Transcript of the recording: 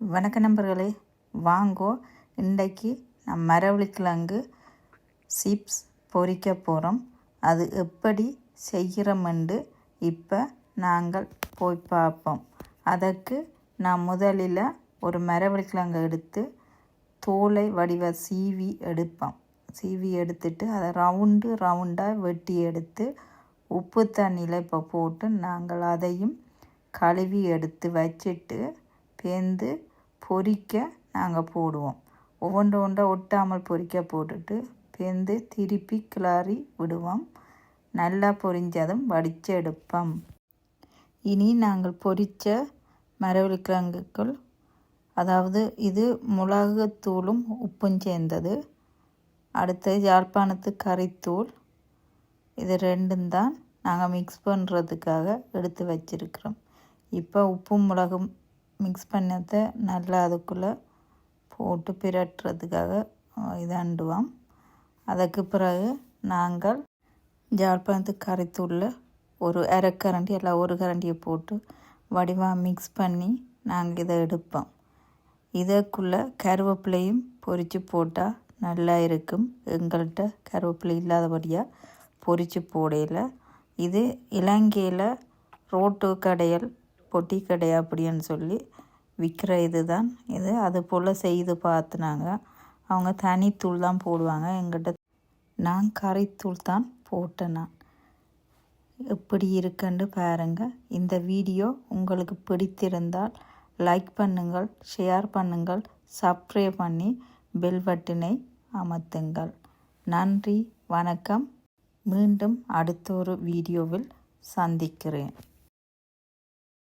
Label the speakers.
Speaker 1: வணக்க நண்பர்களே வாங்கோ. இன்றைக்கு நான் மரவள்ளிக்கிழங்கு சிப்ஸ் பொறிக்க போகிறோம் அது எப்படி செய்கிறோமெண்டு இப்போ நாங்கள் போய் பார்ப்போம். அதற்கு நான் முதலில் ஒரு மரவள்ளிக்கிழங்கு எடுத்து தோலை வடிவ சீவி எடுப்போம். சீவி எடுத்துட்டு அதை ரவுண்டு ரவுண்டாக வெட்டி எடுத்து உப்பு தண்ணியில் இப்போ போட்டு நாங்கள் அதையும் கழுவி எடுத்து வச்சுட்டு பேந்து பொரிக்க நாங்கள் போடுவோம். ஒவ்வொன்று ஒன்றா ஒட்டாமல் பொறிக்க போட்டுட்டு பேந்து திருப்பி கிளறி விடுவோம். நல்லா பொரிஞ்சதும் வடித்து எடுப்போம். இனி நாங்கள் பொரித்த மரவள்ளிக்கிழங்குக்குள் அதாவது இது மிளகுத்தூளும் உப்பும் சேர்ந்தது. அடுத்தது யாழ்ப்பாணத்து கறித்தூள். இது ரெண்டும் தான் நாங்கள் மிக்ஸ் பண்ணுறதுக்காக எடுத்து வச்சிருக்கிறோம். இப்போ உப்பும் மிளகும் மிக்ஸ் பண்ணதை நல்லா அதுக்குள்ளே போட்டு பிரட்டுறதுக்காக இதாண்டுவோம் அதுக்கு பிறகு நாங்கள் ஜாழ்ப்பாணத்து கரைத்துள்ள ஒரு அரை கரண்டி எல்லாம் ஒரு கரண்டியை போட்டு வடிவாக மிக்ஸ் பண்ணி நாங்கள் இதை எடுப்போம். இதற்குள்ளே கருவேப்பிலையும் பொரித்து போட்டால் நல்லா இருக்கும். எங்கள்கிட்ட கருவேப்பிலை இல்லாதபடியாக பொரித்து போடையில். இது இலங்கையில் ரோட்டு கடையல் பொட்டி கடை அப்படின்னு சொல்லி விற்கிற இது தான் இது. அது போல் செய்து பார்த்துனாங்க. அவங்க தனித்தூள் தான் போடுவாங்க. எங்கிட்ட நான் கறித்தூள் தான் போட்டேன் நான். எப்படி இருக்குன்னு பாருங்கள் இந்த வீடியோ உங்களுக்கு பிடித்திருந்தால் லைக் பண்ணுங்கள் ஷேர் பண்ணுங்கள் சப்ஸ்கிரைப் பண்ணி பெல் பட்டினை அமர்த்துங்கள். நன்றி வணக்கம். மீண்டும் அடுத்த ஒரு வீடியோவில் சந்திக்கிறேன்.